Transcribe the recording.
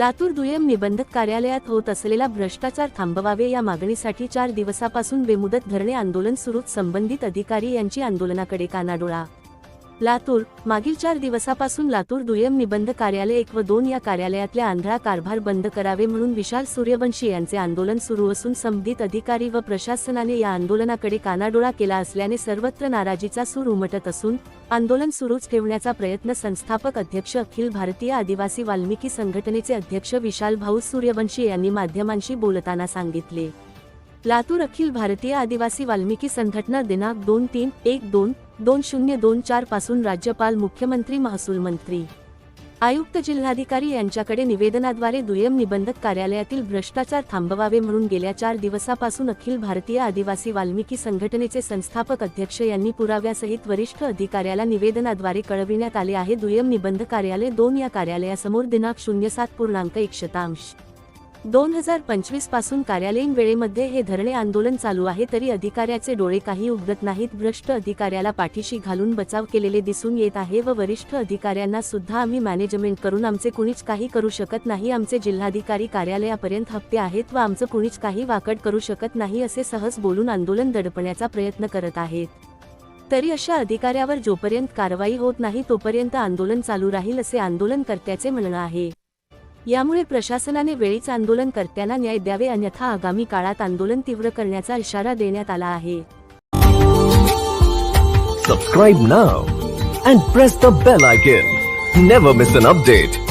लातूर दुय्यम निबंधक कार्यालयात होत असलेला भ्रष्टाचार थांबवावे या मागणीसाठी चार दिवसापासून बेमुदत धरणे आंदोलन सुरूच संबंधित अधिकारी यांची आंदोलनाकडे कानाडोळा लातूर मागील चार दिवसापासून लातूर दुय्यम निबंध कार्यालय एक व दोन या कार्यालयातल्या आंधळा कारभार बंद करावे म्हणून विशाल सूर्यवंशी यांचे आंदोलन सुरू असून संबंधित अधिकारी व प्रशासनाने या आंदोलनाकडे कानाडोळा केला असल्याने सर्वत्र नाराजीचा सूर उमटत असून आंदोलन सुरूच ठेवण्याचा प्रयत्न संस्थापक अध्यक्ष अखिल भारतीय आदिवासी वाल्मिकी संघटनेचे अध्यक्ष विशाल भाऊ सूर्यवंशी यांनी माध्यमांशी बोलताना सांगितले. लातूर अखिल भारतीय आदिवासी वाल्मिकी संघटना दिनांक दोन तीन एक दोन दोन शून्य दोन चारपासून राज्यपाल मुख्यमंत्री महसूल मंत्री आयुक्त जिल्हाधिकारी यांच्याकडे निवेदनाद्वारे दुय्यम निबंधक कार्यालयातील भ्रष्टाचार थांबवावे म्हणून गेल्या चार दिवसापासून अखिल भारतीय आदिवासी वाल्मिकी संघटनेचे संस्थापक अध्यक्ष यांनी पुराव्यासहित वरिष्ठ अधिकाऱ्याला निवेदनाद्वारे कळविण्यात आले आहे. दुय्यम निबंध कार्यालय दोन या कार्यालयासमोर दिनांक शून्य सात पूर्णांक एक शतांश दोन हजार पंचवीसपासून कार्यालयीन वेळेमध्ये हे धरणे आंदोलन चालू आहे तरी अधिकाऱ्याचे डोळे काही उघडत नाहीत. भ्रष्ट अधिकाऱ्याला पाठीशी घालून बचाव केलेले दिसून येत आहे व वरिष्ठ अधिकाऱ्यांना सुद्धा आम्ही मॅनेजमेंट करून आमचे कुणीच काही करू शकत नाही. आमचे जिल्हाधिकारी कार्यालयापर्यंत हप्ते आहेत व आमचं कुणीच काही वाकड करू शकत नाही असे सहज बोलून आंदोलन दडपण्याचा प्रयत्न करत आहेत. तरी अशा अधिकाऱ्यावर जोपर्यंत कारवाई होत नाही तोपर्यंत आंदोलन चालू राहील असे आंदोलनकर्त्याचे म्हणणं आहे. यामुळे प्रशासनाने वेळीच आंदोलनकर्त्यांना न्याय द्यावे अन्यथा आगामी काळात आंदोलन तीव्र करण्याचा इशारा देण्यात आला आहे. Subscribe now and press the bell icon never miss an update